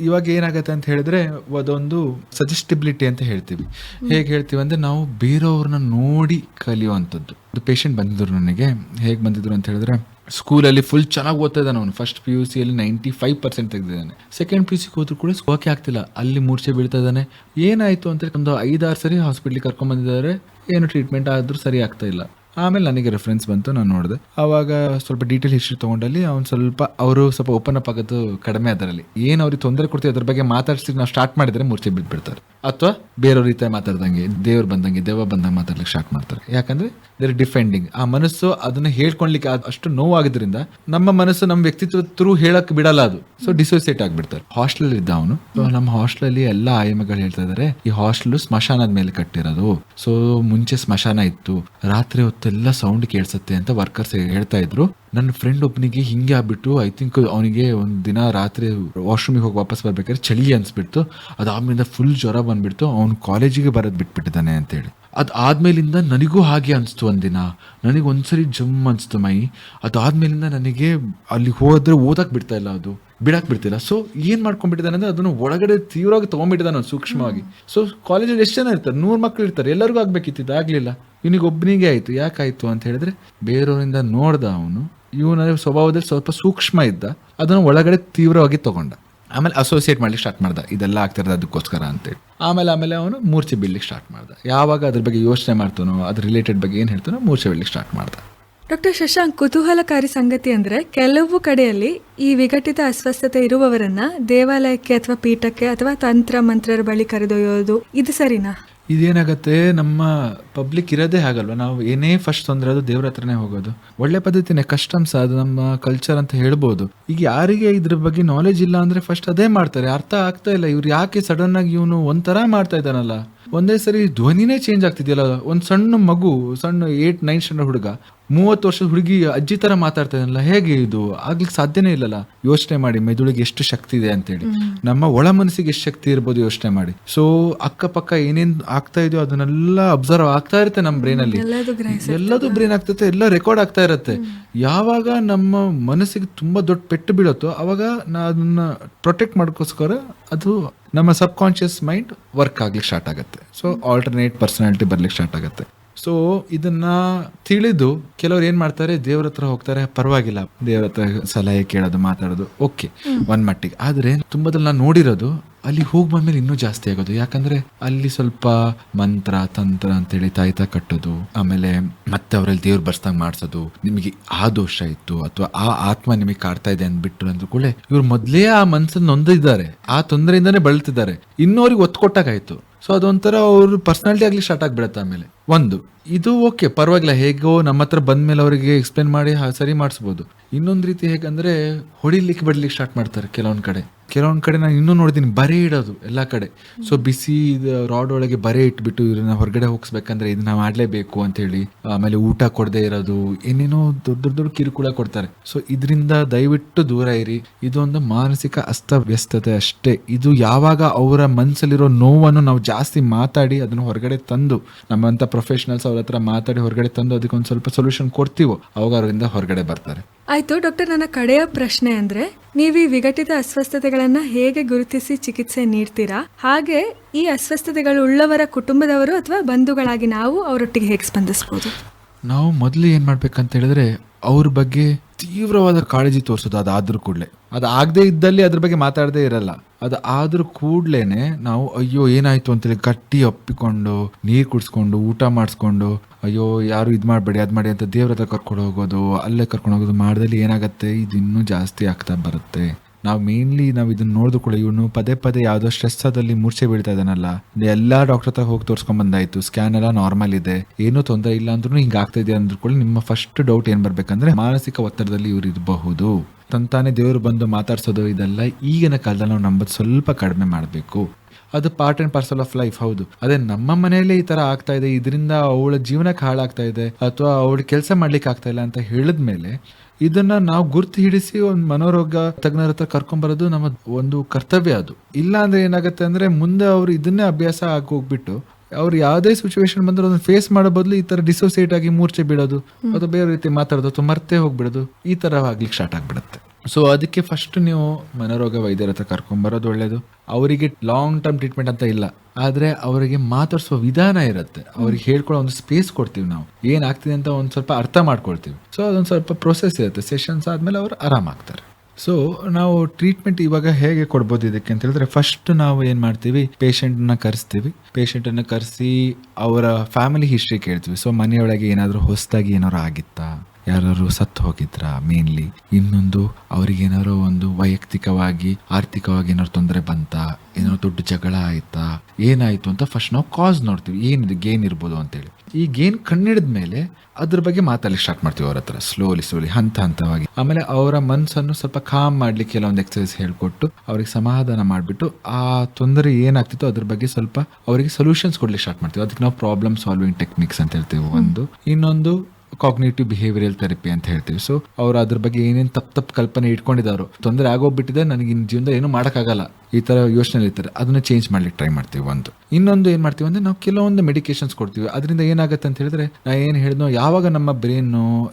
ಇವಾಗ ಏನಾಗತ್ತೆ ಅಂತ ಹೇಳಿದ್ರೆ ಅದೊಂದು ಸಜೆಸ್ಟಿಬಿಲಿಟಿ ಅಂತ ಹೇಳ್ತೀವಿ. ಹೇಗೆ ಹೇಳ್ತೀವಿ ಅಂದ್ರೆ ನಾವು ಬೇರೆಯವ್ರನ್ನ ನೋಡಿ ಕಲಿಯುವಂಥದ್ದು. ಪೇಷಂಟ್ ಬಂದಿದ್ರು ನನಗೆ. ಹೇಗೆ ಬಂದಿದ್ರು ಅಂತ ಹೇಳಿದ್ರೆ ಸ್ಕೂಲಲ್ಲಿ ಫುಲ್ ಚೆನ್ನಾಗಿ ಓದ್ತಾ ಇದ್ದಾನೆ ಅವನು. ಫಸ್ಟ್ ಪಿ ಯು ಸಿಯಲ್ಲಿ ನೈಂಟಿ ಫೈವ್ ಪರ್ಸೆಂಟ್ ತೆಗೆದಿದ್ದಾನೆ. ಸೆಕೆಂಡ್ ಪಿ ಯು ಸಿಗೆ ಹೋದ್ರು ಕೂಡ ಸ್ಕೋಕೆ ಆಗ್ತಿಲ್ಲ. ಅಲ್ಲಿ ಮೂರ್ಛೆ ಬೀಳ್ತಾ ಇದ್ದಾನೆ ಏನಾಯಿತು ಅಂತ ಒಂದು ಐದಾರು ಸರಿ ಹಾಸ್ಪಿಟ್ಲಿಗೆ ಕರ್ಕೊಂಡ್ಬಂದಿದ್ದಾರೆ ಏನು ಟ್ರೀಟ್ಮೆಂಟ್ ಆದರೂ ಸರಿ ಆಗ್ತಾ ಇಲ್ಲ. ಆಮೇಲೆ ನನಗೆ ರೆಫರೆನ್ಸ್ ಬಂತು, ನಾನು ನೋಡಿದೆ. ಆವಾಗ ಸ್ವಲ್ಪ ಡೀಟೇಲ್ ಹಿಸ್ಟ್ರಿ ತೊಗೊಂಡಲ್ಲಿ ಅವ್ನು ಸ್ವಲ್ಪ, ಅವರು ಸ್ವಲ್ಪ ಓಪನ್ ಅಪ್ ಆಗೋದು ಕಡಿಮೆ ಅದರಲ್ಲಿ. ಏನು ಅವ್ರಿಗೆ ತೊಂದರೆ ಕೊಡ್ತೀವಿ, ಅದ್ರ ಬಗ್ಗೆ ಮಾತಾಡ್ಸಿ ನಾವು ಸ್ಟಾರ್ಟ್ ಮಾಡಿದರೆ ಮೂರ್ಛೆ ಬಿಟ್ಬಿಡ್ತಾರೆ. ಅಥವಾ ಬೇರೆಯವ್ರ ರೀತಿ ಮಾತಾಡ್ದಂಗೆ, ದೇವ್ರು ಬಂದಂಗೆ, ದೇವ ಬಂದಂಗೆ ಮಾತಾಡ್ಲಿಕ್ಕೆ ಸ್ಟಾರ್ಟ್ ಮಾಡ್ತಾರೆ. ಯಾಕಂದ್ರೆ ದೇರ್ ಡಿಫೆಂಡಿಂಗ್ ಆ ಮನಸ್ಸು ಅದನ್ನ ಹೇಳ್ಕೊಳ್ಲಿಕ್ಕೆ ಅಷ್ಟು ನೋವಾಗಿದ್ರಿಂದ ನಮ್ಮ ಮನಸ್ಸು ನಮ್ಮ ವ್ಯಕ್ತಿತ್ವ ಥ್ರೂ ಹೇಳಕ್ ಬಿಡಲ್ಲ ಅದು. ಸೊ ಡಿಸೋಸಿಯೇಟ್ ಆಗಿಬಿಡ್ತಾರೆ. ಹಾಸ್ಟೆಲ್ ಇದ್ದ ಅವನು. ನಮ್ಮ ಹಾಸ್ಟೆಲಲ್ಲಿ ಎಲ್ಲ ಆಯಮಗಳು ಹೇಳ್ತಾ ಇದಾರೆ, ಈ ಹಾಸ್ಟೆಲ್ ಸ್ಮಶಾನದ ಮೇಲೆ ಕಟ್ಟಿರೋದು. ಸೊ ಮುಂಚೆ ಸ್ಮಶಾನ ಇತ್ತು. ರಾತ್ರಿ ಹೊತ್ತೆಲ್ಲ ಸೌಂಡ್ ಕೇಳಿಸುತ್ತೆ ಅಂತ ವರ್ಕರ್ಸ್ ಹೇಳ್ತಾ ಇದ್ರು. ನನ್ನ ಫ್ರೆಂಡ್ ಒಬ್ಬನಿಗೆ ಹಿಂಗೆ ಆಗ್ಬಿಟ್ಟು ಐ ಥಿಂಕ್ ಅವನಿಗೆ ಒಂದು ದಿನ ರಾತ್ರಿ ವಾಶ್ರೂಮಿಗೆ ಹೋಗಿ ವಾಪಸ್ ಬರ್ಬೇಕಾದ್ರೆ ಚಳಿ ಅನ್ಸ್ಬಿಡ್ತು. ಅದಾದ್ಮೇಲೆ ಫುಲ್ ಜ್ವರ ಬಂದ್ಬಿಡ್ತು. ಅವ್ನು ಕಾಲೇಜಿಗೆ ಬರೋದು ಬಿಟ್ಬಿಟ್ಟಿದ್ದಾನೆ ಅಂತೇಳಿ ಅದ್ ಆದ್ಮೇಲಿಂದ ನನಗೂ ಹಾಗೆ ಅನಿಸ್ತು ಒಂದಿನ. ನನಗೆ ಒಂದ್ಸರಿ ಜಮ್ ಅನ್ಸ್ತು ಮೈ. ಅದಾದ್ಮೇಲಿಂದ ನನಗೆ ಅಲ್ಲಿ ಹೋದ್ರೆ ಓದಕ್ ಬಿಡ್ತಾ ಇಲ್ಲ ಅದು. ಬಿಡಕ್ ಬಿಡ್ತಿಲ್ಲ ಸೊ ಏನು ಮಾಡ್ಕೊಂಡ್ಬಿಟ್ಟಿದ್ದಾನೆ ಅಂದರೆ ಅದನ್ನು ಒಳಗಡೆ ತೀವ್ರವಾಗಿ ತಗೊಂಡ್ಬಿಟ್ಟಿದ್ದಾನೆ ಅವ್ನು ಸೂಕ್ಷ್ಮವಾಗಿ. ಸೊ ಕಾಲೇಜಲ್ಲಿ ಎಷ್ಟು ಜನ ಇರ್ತಾರೆ? ನೂರು ಮಕ್ಕಳು ಇರ್ತಾರೆ. ಎಲ್ಲರಿಗೂ ಆಗ್ಬೇಕಿತ್ತು ಆಗಲಿಲ್ಲ ಇವನಿಗೆ ಒಬ್ಬನಿಗೆ ಆಯ್ತು. ಯಾಕಾಯ್ತು ಅಂತ ಹೇಳಿದ್ರೆ ಬೇರೆಯವರಿಂದ ನೋಡ್ದ ಅವನು ಇವನ ಸ್ವಭಾವದಲ್ಲಿ ಸ್ವಲ್ಪ ಸೂಕ್ಷ್ಮ ಇದ್ದ ಅದನ್ನು ಒಳಗಡೆ ತೀವ್ರವಾಗಿ ತಗೊಂಡ. ಆಮೇಲೆ ಅಸೋಸಿಯೇಟ್ ಮಾಡ್ಲಿಕ್ಕೆ ಸ್ಟಾರ್ಟ್ ಮಾಡ್ದ. ಇದೆಲ್ಲ ಆಗ್ತಿರೋದು ಅದಕ್ಕೋಸ್ಕರ ಅಂತೇಳಿ. ಆಮೇಲೆ ಆಮೇಲೆ ಅವನು ಮೂರ್ಛೆ ಬೀಳ್ಲಿಕ್ಕೆ ಸ್ಟಾರ್ಟ್ ಮಾಡ್ದ. ಯಾವಾಗ ಅದ್ರ ಬಗ್ಗೆ ಯೋಚನೆ ಮಾಡ್ತಾನೋ ಅದ್ರ ರಿಲೇಟೆಡ್ ಬಗ್ಗೆ ಏನು ಹೇಳ್ತಾನೋ ಮೂರ್ಛೆ ಬೀಳ್ಲಿಕ್ಕೆ ಸ್ಟಾರ್ಟ್ ಮಾಡ್ದ. ಡಾಕ್ಟರ್ ಶಶಾಂಕ್, ಕುತೂಹಲಕಾರಿ ಸಂಗತಿ ಅಂದರೆ ಕೆಲವು ಕಡೆಯಲ್ಲಿ ಈ ವಿಘಟಿತ ಅಸ್ವಸ್ಥತೆ ಇರುವವರನ್ನ ದೇವಾಲಯಕ್ಕೆ ಅಥವಾ ಪೀಠಕ್ಕೆ ಅಥವಾ ತಂತ್ರ ಮಂತ್ರರ ಬಳಿ ಕರೆದೊಯ್ಯೋದು. ಇದು ಸರಿನಾ? ಇದೇನಾಗತ್ತೆ ನಮ್ಮ ಪಬ್ಲಿಕ್ ಇರೋದೇ ಆಗಲ್ವಾ ನಾವು ಏನೇ ಫಸ್ಟ್ ತೊಂದರೆ ಅದು ದೇವ್ರ ಹತ್ರನೇ ಹೋಗೋದು. ಒಳ್ಳೆ ಪದ್ಧತಿನೇ ಕಸ್ಟಮ್ಸ್ ಅದು ನಮ್ಮ ಕಲ್ಚರ್ ಅಂತ ಹೇಳ್ಬೋದು. ಈಗ ಯಾರಿಗೆ ಇದ್ರ ಬಗ್ಗೆ ನಾಲೆಜ್ ಇಲ್ಲ ಅಂದ್ರೆ ಫಸ್ಟ್ ಅದೇ ಮಾಡ್ತಾರೆ. ಅರ್ಥ ಆಗ್ತಾ ಇಲ್ಲ. ಇವ್ರು ಯಾಕೆ ಸಡನ್ ಆಗಿ ಇವನು ಒಂಥರ ಮಾಡ್ತಾ ಇದ್ದಾನಲ್ಲ? ಒಂದೇ ಸರಿ ಧ್ವನಿನೇ ಚೇಂಜ್ ಆಗ್ತಿದೆಯಲ್ಲ. ಒಂದ್ ಸಣ್ಣ ಮಗು ಸಣ್ಣ ಏಟ್ ನೈನ್ ಸ್ಟ್ಯಾಂಡರ್ಡ್ ಹುಡುಗ ಮೂವತ್ತು ವರ್ಷದ ಹುಡುಗಿ ಅಜ್ಜಿ ತರ ಮಾತಾಡ್ತಾ ಇದ್ದಾನಲ್ಲ. ಹೇಗೆ ಇದು? ಆಗ್ಲಿಕ್ಕೆ ಸಾಧ್ಯನೇ ಇಲ್ಲಲ್ಲ. ಯೋಚನೆ ಮಾಡಿ ಮೆದುಳಿಗೆ ಎಷ್ಟು ಶಕ್ತಿ ಇದೆ ಅಂತೇಳಿ. ನಮ್ಮ ಒಳ ಮನಸ್ಸಿಗೆ ಎಷ್ಟು ಶಕ್ತಿ ಇರ್ಬೋದು ಯೋಚನೆ ಮಾಡಿ. ಸೊ ಅಕ್ಕಪಕ್ಕ ಏನೇನ್ ಆಗ್ತಾ ಇದೆಯೋ ಅದನ್ನೆಲ್ಲ ಅಬ್ಸರ್ವ್ ಆಗ್ತಾ ಇರುತ್ತೆ ನಮ್ಮ ಬ್ರೈನಲ್ಲಿ ಎಲ್ಲದೂ ಬ್ರೈನ್ ಆಗ್ತೈತೆ ಎಲ್ಲ ರೆಕಾರ್ಡ್ ಆಗ್ತಾ ಇರುತ್ತೆ. ಯಾವಾಗ ನಮ್ಮ ಮನಸ್ಸಿಗೆ ತುಂಬಾ ದೊಡ್ಡ ಪೆಟ್ಟು ಬೀಳುತ್ತೋ ಅವಾಗ ನಾ ಅದನ್ನ ಪ್ರೊಟೆಕ್ಟ್ ಮಾಡ್ಕೋಸ್ಕರ ಅದು ನಮ್ಮ ಸಬ್ ಕಾನ್ಶಿಯಸ್ ಮೈಂಡ್ ವರ್ಕ್ ಆಗ್ಲಿಕ್ಕೆ ಸ್ಟಾರ್ಟ್ ಆಗುತ್ತೆ. ಸೊ ಆಲ್ಟರ್ನೇಟ್ ಪರ್ಸನಾಲಿಟಿ ಬರ್ಲಿಕ್ಕೆ ಸ್ಟಾರ್ಟ್ ಆಗುತ್ತೆ. ಸೊ ಇದನ್ನ ತಿಳಿದು ಕೆಲವ್ರು ಏನ್ ಮಾಡ್ತಾರೆ ದೇವ್ರ ಹತ್ರ ಹೋಗ್ತಾರೆ ಪರವಾಗಿಲ್ಲ. ದೇವ್ರ ಹತ್ರ ಸಲಹೆ ಕೇಳೋದು ಮಾತಾಡೋದು ಓಕೆ ಒಂದ್ ಮಟ್ಟಿಗೆ. ಆದ್ರೆ ತುಂಬಾದಲ್ಲಿ ನಾನು ನೋಡಿರೋದು ಅಲ್ಲಿ ಹೋಗಿ ಬಂದ್ಮೇಲೆ ಇನ್ನೂ ಜಾಸ್ತಿ ಆಗೋದು. ಯಾಕಂದ್ರೆ ಅಲ್ಲಿ ಸ್ವಲ್ಪ ಮಂತ್ರ, ತಂತ್ರ ಅಂತೇಳಿ ತಾಯ್ತಾ ಕಟ್ಟೋದು, ಆಮೇಲೆ ಮತ್ತೆ ಅವರಲ್ಲಿ ದೇವ್ರು ಬರ್ಸ್ದಂಗ್ ಮಾಡ್ಸೋದು, ನಿಮಗೆ ಆ ದೋಷ ಇತ್ತು ಅಥವಾ ಆ ಆತ್ಮ ನಿಮಗೆ ಕಾಡ್ತಾ ಇದೆ ಅಂದ್ಬಿಟ್ರು ಅಂದ್ರೆ ಕೂಡ ಇವ್ರು ಮೊದಲೇ ಆ ಮನ್ಸನ್ನ ನೊಂದಿದ್ದಾರೆ. ಆ ತೊಂದರೆಯಿಂದಾನೇ ಬಳಲ್ತಿದ್ದಾರೆ. ಇನ್ನೂ ಅವ್ರಿಗೆ ಒತ್ತು ಕೊಟ್ಟಾಗಾಯ್ತು. ಸೊ ಅದೊಂಥರ ಅವ್ರ ಪರ್ಸನಾಲಿಟಿ ಆಗ್ಲಿ ಸ್ಟಾರ್ಟ್ ಆಗ್ಬಿಡತ್ತೆ ಆಮೇಲೆ. ಒಂದು, ಇದು ಓಕೆ, ಪರವಾಗಿಲ್ಲ. ಹೇಗೋ ನಮ್ಮ ಹತ್ರ ಬಂದ್ಮೇಲೆ ಅವರಿಗೆ ಎಕ್ಸ್ಪ್ಲೇನ್ ಮಾಡಿ ಸರಿ ಮಾಡಿಸ್ಬೋದು. ಇನ್ನೊಂದು ರೀತಿ ಹೇಗಂದ್ರೆ ಹೊಡಿಲಿಕ್ಕೆ, ಬಿಡ್ಲಿಕ್ಕೆ ಸ್ಟಾರ್ಟ್ ಮಾಡ್ತಾರೆ ಕೆಲವೊಂದು ಕಡೆ. ಕೆಲವೊಂದ್ ಕಡೆ ನಾನು ಇನ್ನೂ ನೋಡಿದ್ದೀನಿ ಬರೆ ಇಡೋದು ಎಲ್ಲಾ ಕಡೆ. ಸೊ ಬಿಸಿ ರಾಡ್ ಒಳಗೆ ಬರೆ ಇಟ್ಬಿಟ್ಟು ಇವ್ರನ್ನ ಹೊರಗಡೆ ಹೋಗಿಸ್ಬೇಕಂದ್ರೆ ಇದನ್ನ ಮಾಡಲೇಬೇಕು ಅಂತ ಹೇಳಿ, ಆಮೇಲೆ ಊಟ ಕೊಡದೆ ಇರೋದು, ಏನೇನೋ ದೊಡ್ಡ ದೊಡ್ಡ ಕಿರುಕುಳ ಕೊಡ್ತಾರೆ. ಸೊ ಇದರಿಂದ ದಯವಿಟ್ಟು ದೂರ ಇರಿ. ಇದೊಂದು ಮಾನಸಿಕ ಅಸ್ತವ್ಯಸ್ತತೆ ಅಷ್ಟೇ. ಇದು ಯಾವಾಗ ಅವರ ಮನಸ್ಸಲ್ಲಿರೋ ನೋವನ್ನು ನಾವು ಜಾಸ್ತಿ ಮಾತಾಡಿ ಅದನ್ನು ಹೊರಗಡೆ ತಂದು, ನಮ್ಮಂತ ಪ್ರೊಫೆಷನಲ್ಸ್ ಅವ್ರ ಹತ್ರ ಮಾತಾಡಿ ಹೊರಗಡೆ ತಂದು ಅದಕ್ಕೆ ಒಂದು ಸ್ವಲ್ಪ ಸೊಲ್ಯೂಷನ್ ಕೊಡ್ತೀವೋ, ಅವಾಗ ಅವರಿಂದ ಹೊರಗಡೆ ಬರ್ತಾರೆ. ಆಯ್ತು, ಡಾಕ್ಟರ್, ನನ್ನ ಕಡೆಯ ಪ್ರಶ್ನೆ ಅಂದ್ರೆ, ನೀವು ಈ ವಿಘಟಿತ ಅಸ್ವಸ್ಥತೆಗಳನ್ನ ಹೇಗೆ ಗುರುತಿಸಿ ಚಿಕಿತ್ಸೆ ನೀಡ್ತೀರಾ? ಹಾಗೆ ಈ ಅಸ್ವಸ್ಥತೆಗಳು ಉಳ್ಳವರ ಕುಟುಂಬದವರು ಅಥವಾ ಬಂಧುಗಳಾಗಿ ನಾವು ಅವರೊಟ್ಟಿಗೆ ಹೇಗೆ ಸ್ಪಂದಿಸಬಹುದು ನಾವು ಮೊದಲು ಏನ್ ಮಾಡ್ಬೇಕಂತ ಹೇಳಿದ್ರೆ ಅವ್ರ ಬಗ್ಗೆ ತೀವ್ರವಾದ ಕಾಳಜಿ ತೋರಿಸೋದು ಅದಾದ್ರೂ ಕೂಡಲೇ. ಅದು ಆಗದೇ ಇದ್ದಲ್ಲಿ ಅದ್ರ ಬಗ್ಗೆ ಮಾತಾಡದೇ ಇರಲ್ಲ. ಅದು ಆದ್ರೂ ಕೂಡ್ಲೇನೆ ನಾವು, ಅಯ್ಯೋ, ಏನಾಯ್ತು? ಅಂತೇಳಿ ಗಟ್ಟಿ ಅಪ್ಪಿಕೊಂಡು ನೀರು ಕುಡಿಸ್ಕೊಂಡು, ಊಟ ಮಾಡಿಸ್ಕೊಂಡು, ಅಯ್ಯೋ, ಯಾರು ಇದು ಮಾಡಬೇಡಿ, ಅದು ಮಾಡಿ ಅಂತ ದೇವ್ರ ಹತ್ರ ಕರ್ಕೊಂಡು ಹೋಗೋದು, ಅಲ್ಲೇ ಕರ್ಕೊಂಡು ಹೋಗೋದು, ಮಾಡ್ದಲ್ಲಿ ಏನಾಗತ್ತೆ? ಇದು ಇನ್ನೂ ಜಾಸ್ತಿ ಆಗ್ತಾ ಬರುತ್ತೆ. ನಾವು ಮೇನ್ಲಿ ನಾವು ಇದನ್ನ ನೋಡಿದ್ರು ಕೂಡ ಇವನು ಪದೇ ಪದೇ ಯಾವುದೋ ಸ್ಟ್ರೆಸ್ ಅದಲ್ಲಿ ಮೂರ್ಛೆ ಬೀಳ್ತಾ ಇದ್ದಾನಲ್ಲ. ಎಲ್ಲಾ ಡಾಕ್ಟರ್ ಹತ್ರ ಹೋಗಿ ತೋರಿಸ್ಕೊಂಡ್ ಬಂದಾಯ್ತು. ಸ್ಕ್ಯಾನ್ ಎಲ್ಲ ನಾರ್ಮಲ್ ಇದೆ. ಏನೂ ತೊಂದರೆ ಇಲ್ಲ ಅಂದ್ರೂ ಹಿಂಗ ಆಗ್ತಾ ಇದೆ ಅಂದ್ರೂ ಕೂಡ ನಿಮ್ಮ ಫಸ್ಟ್ ಡೌಟ್ ಏನ್ ಬರ್ಬೇಕಂದ್ರೆ ಮಾನಸಿಕ ಒತ್ತಡದಲ್ಲಿ ಇವ್ರು ಇರಬಹುದು. ತಂತಾನೆ ದೇವರು ಬಂದು ಮಾತಾಡ್ಸೋದು ಇದೆಲ್ಲ ಈಗಿನ ಕಾಲದಲ್ಲಿ ನಾವು ನಂಬೋದು ಸ್ವಲ್ಪ ಕಡಿಮೆ ಮಾಡಬೇಕು. ಅದು part and parcel of life ಹೌದು. ಅದೇ ನಮ್ಮ ಮನೆಯಲ್ಲೇ ಈ ತರ ಆಗ್ತಾ ಇದೆ. ಇದರಿಂದ ಅವಳ ಜೀವನಕ್ಕೆ ಹಾಳಾಗ್ತಾ ಇದೆ. ಅಥವಾ ಅವಳು ಕೆಲಸ ಮಾಡ್ಲಿಕ್ಕೆ ಆಗ್ತಾ ಇಲ್ಲ ಅಂತ ಹೇಳಿದ್ಮೇಲೆ ಇದನ್ನ ನಾವು ಗುರ್ತು ಹಿಡಿಸಿ ಒಂದು ಮನೋರೋಗ ತಜ್ಞರ ಹತ್ರ ಕರ್ಕೊಂಬರೋದು ನಮ್ಮ ಒಂದು ಕರ್ತವ್ಯ ಅದು. ಇಲ್ಲ ಅಂದ್ರೆ ಏನಾಗುತ್ತೆ ಅಂದ್ರೆ ಮುಂದೆ ಅವ್ರು ಇದನ್ನೇ ಅಭ್ಯಾಸ ಆಗಿ ಹೋಗ್ಬಿಟ್ಟು ಅವ್ರು ಯಾವುದೇ ಸಿಚುವೇಶನ್ ಬಂದ್ರೆ ಅದನ್ನ ಫೇಸ್ ಮಾಡೋ ಬದಲು ಈ ತರ ಡಿಸೋಸಿಯೇಟ್ ಆಗಿ ಮೂರ್ಛೆ ಬಿಡೋದು ಅಥವಾ ಬೇರೆ ರೀತಿ ಮಾತಾಡೋದು ಅಥವಾ ಮರ್ತೆ ಹೋಗ್ಬಿಡೋದು, ಈ ತರ ಆಗ್ಲಿಕ್ಕೆ ಸ್ಟಾರ್ಟ್ ಆಗ್ಬಿಡುತ್ತೆ. ಸೊ ಅದಕ್ಕೆ ಫಸ್ಟ್ ನೀವು ಮನೋರೋಗ ವೈದ್ಯರ ಹತ್ರ ಕರ್ಕೊಂಬರೋದು ಒಳ್ಳೇದು. ಅವರಿಗೆ ಲಾಂಗ್ ಟರ್ಮ್ ಟ್ರೀಟ್ಮೆಂಟ್ ಅಂತ ಇಲ್ಲ. ಆದ್ರೆ ಅವರಿಗೆ ಮಾತಾಡಿಸುವ ವಿಧಾನ ಇರುತ್ತೆ. ಅವ್ರಿಗೆ ಹೇಳ್ಕೊಳ್ಳೋ ಒಂದು ಸ್ಪೇಸ್ ಕೊಡ್ತೀವಿ ನಾವು. ಏನಾಗ್ತಿದೆ ಅಂತ ಒಂದು ಸ್ವಲ್ಪ ಅರ್ಥ ಮಾಡ್ಕೊಳ್ತೀವಿ. ಸೊ ಅದೊಂದು ಸ್ವಲ್ಪ ಪ್ರೊಸೆಸ್ ಇರುತ್ತೆ. ಸೆಷನ್ಸ್ ಆದ್ಮೇಲೆ ಅವರು ಆರಾಮಾಗ್ತಾರೆ. ಸೊ ನಾವು ಟ್ರೀಟ್ಮೆಂಟ್ ಇವಾಗ ಹೇಗೆ ಕೊಡ್ಬೋದು ಇದಕ್ಕೆ ಅಂತ ಹೇಳಿದ್ರೆ ಫಸ್ಟ್ ನಾವು ಏನ್ ಮಾಡ್ತೀವಿ? ಪೇಷಂಟ್ನ ಕರೆಸ್ತೀವಿ. ಅನ್ನ ಕರೆಸಿ ಅವರ ಫ್ಯಾಮಿಲಿ ಹಿಸ್ಟ್ರಿ ಕೇಳ್ತೀವಿ. ಸೊ ಮನೆಯೊಳಗೆ ಏನಾದರೂ ಹೊಸದಾಗಿ ಏನಾದ್ರು ಆಗಿತ್ತಾ? ಯಾರು ಸತ್ತು ಹೋಗಿದ್ರ? ಮೇನ್ಲಿ ಇನ್ನೊಂದು ಅವ್ರಿಗೆ ಏನಾದ್ರು ಒಂದು ವೈಯಕ್ತಿಕವಾಗಿ, ಆರ್ಥಿಕವಾಗಿ ಏನಾದ್ರು ತೊಂದರೆ ಬಂತಾ? ಏನಾದ್ರು ದೊಡ್ಡ ಜಗಳ ಆಯ್ತಾ? ಏನಾಯ್ತು ಅಂತ ಫಸ್ಟ್ ನಾವು ಕಾಸ್ ನೋಡ್ತೀವಿ. ಏನಿದೆ ಗೇನ್ ಇರ್ಬೋದು ಅಂತೇಳಿ. ಈ ಗೇನ್ ಕಣ್ಣಿಡಿದ ಮೇಲೆ ಅದ್ರ ಬಗ್ಗೆ ಮಾತಾಡಲಿಕ್ಕೆ ಸ್ಟಾರ್ಟ್ ಮಾಡ್ತೀವಿ ಅವ್ರ ಹತ್ರ ಸ್ಲೋಲಿ ಸ್ಲೋಲಿ ಹಂತ ಹಂತವಾಗಿ. ಆಮೇಲೆ ಅವರ ಮನಸ್ಸನ್ನು ಸ್ವಲ್ಪ ಕಾಮ್ ಮಾಡ್ಲಿಕ್ಕೆ ಕೆಲವೊಂದು ಎಕ್ಸಸೈಸ್ ಹೇಳ್ಕೊಟ್ಟು ಅವ್ರಿಗೆ ಸಮಾಧಾನ ಮಾಡಿಬಿಟ್ಟು ಆ ತೊಂದರೆ ಏನಾಗ್ತಿತ್ತು ಅದ್ರ ಬಗ್ಗೆ ಸ್ವಲ್ಪ ಅವರಿಗೆ ಸೊಲ್ಯೂಷನ್ಸ್ ಕೊಡ್ಲಿಕ್ಕೆ ಸ್ಟಾರ್ಟ್ ಮಾಡ್ತೀವಿ. ಅದಕ್ಕೆ ನಾವು ಪ್ರಾಬ್ಲಮ್ ಸಾಲ್ವಿಂಗ್ ಟೆಕ್ನಿಕ್ಸ್ ಅಂತ ಹೇಳ್ತೀವಿ ಒಂದು. ಇನ್ನೊಂದು ಕಾಗ್ನೇಟಿವ್ ಬಿಹೇವಿಯರಲ್ ಥೆರಪಿ ಅಂತ ಹೇಳ್ತೀವಿ. ಸೊ ಅವ್ರು ಅದ್ರ ಬಗ್ಗೆ ಏನೇನು ತಪ್ಪು ತಪ್ಪು ಕಲ್ಪನೆ ಇಟ್ಕೊಂಡಿದ್ದಾರೋ, ತೊಂದರೆ ಆಗೋಗ್ಬಿಟ್ಟಿದೆ, ನನಗೆ ಇನ್ ಜೀವನದಲ್ಲಿ ಏನು ಮಾಡೋಕ್ಕಾಗಲ್ಲ. ಈ ಥರ ಯೋಚನೆ ಇರ್ತಾರೆ. ಅದನ್ನ ಚೇಂಜ್ ಮಾಡ್ಲಿಕ್ಕೆ ಟ್ರೈ ಮಾಡ್ತೀವಿ ಒಂದು. ಇನ್ನೊಂದು ಏನು ಮಾಡ್ತೀವಿ ಅಂದರೆ, ನಾವು ಕೆಲವೊಂದು ಮೆಡಿಕೇಶನ್ಸ್ ಕೊಡ್ತೀವಿ. ಅದರಿಂದ ಏನಾಗುತ್ತೆ ಅಂತ ಹೇಳಿದ್ರೆ, ನಾ ಏನು ಹೇಳಿದ್ನೋ, ಯಾವಾಗ ನಮ್ಮ ಬ್ರೈನ್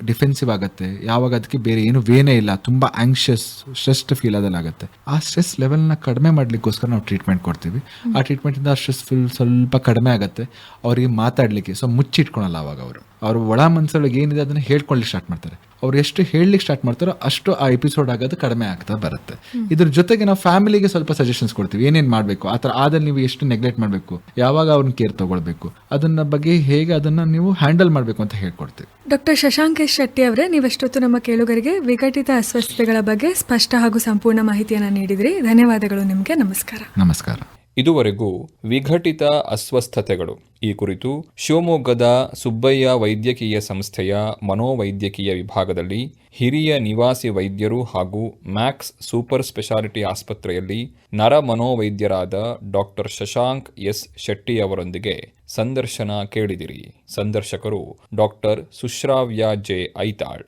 ಡಿಫೆನ್ಸಿವ್ ಆಗುತ್ತೆ, ಯಾವಾಗ ಅದಕ್ಕೆ ಬೇರೆ ಏನು ವೇನೇ ಇಲ್ಲ, ತುಂಬ ಆಂಕ್ಷಿಯಸ್ ಸ್ಟ್ರೆಸ್ಡ್ ಫೀಲ್ ಆಗುತ್ತೆ. ಆ ಸ್ಟ್ರೆಸ್ ಲೆವೆಲ್ನ ಕಡಿಮೆ ಮಾಡಲಿಕ್ಕೋಸ್ಕರ ನಾವು ಟ್ರೀಟ್ಮೆಂಟ್ ಕೊಡ್ತೀವಿ. ಆ ಟ್ರೀಟ್ಮೆಂಟ್ ಇಂದ ಸ್ಟ್ರೆಸ್ ಫೀಲ್ ಸ್ವಲ್ಪ ಕಡಿಮೆ ಆಗುತ್ತೆ. ಅವರಿಗೆ ಮಾತಾಡಲಿಕ್ಕೆ ಸೊ ಮುಚ್ಚಿಟ್ಕೊಳಲ್ಲ ಅವಾಗ ಅವರು. ಅವ್ರ ಒಳ ಮನಸ್ಸೊಳಗೆ ಏನಿದೆ ಅದನ್ನ ಹೇಳ್ಕೊಳ್ಳಿಕ್ಕೆ ಸ್ಟಾರ್ಟ್ ಮಾಡ್ತಾರೆ. ಅವ್ರು ಎಷ್ಟು ಹೇಳಲಿಕ್ಕೆ ಸ್ಟಾರ್ಟ್ ಮಾಡ್ತಾರೋ ಅಷ್ಟು ಆ ಎಪಿಸೋಡ್ ಆಗೋದು ಕಡಿಮೆ ಆಗ್ತಾ ಬರುತ್ತೆ. ಇದ್ರ ಜೊತೆಗೆ ನಾವು ಫ್ಯಾಮಿಲಿಗೆ ಸ್ವಲ್ಪ ಸಜೆಷನ್ಸ್ ಕೊಡ್ತೀವಿ. ಏನೇನು ಮಾಡಬೇಕು? ಆ ಥರ ಆದಲ್ಲಿ ನೀವು ಎಷ್ಟು ನೆಗ್ಲೆಕ್ಟ್ ಮಾಡಬೇಕು? ಯಾವಾಗ ಅವ್ರನ್ನ ಕೇರ್ ತಗೊಳ್ಬೇಕು? ಅದನ್ನ ಬಗ್ಗೆ ಹೇಗೆ ಅದನ್ನು ನೀವು ಹ್ಯಾಂಡಲ್ ಮಾಡಬೇಕು ಅಂತ ಹೇಳ್ಕೊಡ್ತೀವಿ. ಡಾಕ್ಟರ್ ಶಶಾಂಕೇಶ್ ಶೆಟ್ಟಿ ಅವರೇ ನೀವೆಷ್ಟೊತ್ತು ನಮ್ಮ ಕೇಳುಗರಿಗೆ ವಿಘಟಿತ ಅಸ್ವಸ್ಥತೆಗಳ ಬಗ್ಗೆ ಸ್ಪಷ್ಟ ಹಾಗೂ ಸಂಪೂರ್ಣ ಮಾಹಿತಿಯನ್ನು ನೀಡಿದ್ರಿ. ಧನ್ಯವಾದಗಳು ನಿಮಗೆ. ನಮಸ್ಕಾರ. ನಮಸ್ಕಾರ. ಇದುವರೆಗೂ ವಿಘಟಿತ ಅಸ್ವಸ್ಥತೆಗಳು. ಈ ಕುರಿತು ಶಿವಮೊಗ್ಗದ ಸುಬ್ಬಯ್ಯ ವೈದ್ಯಕೀಯ ಸಂಸ್ಥೆಯ ಮನೋವೈದ್ಯಕೀಯ ವಿಭಾಗದಲ್ಲಿ ಹಿರಿಯ ನಿವಾಸಿ ವೈದ್ಯರು ಹಾಗೂ ಮ್ಯಾಕ್ಸ್ ಸೂಪರ್ ಸ್ಪೆಷಾಲಿಟಿ ಆಸ್ಪತ್ರೆಯಲ್ಲಿ ನರ ಮನೋವೈದ್ಯರಾದ ಡಾಕ್ಟರ್ ಶಶಾಂಕ್ ಎಸ್ ಶೆಟ್ಟಿ ಅವರೊಂದಿಗೆ ಸಂದರ್ಶನ ಕೇಳಿದಿರಿ. ಸಂದರ್ಶಕರು ಡಾಕ್ಟರ್ ಸುಶ್ರಾವ್ಯ ಜೆ ಐತಾಳ್.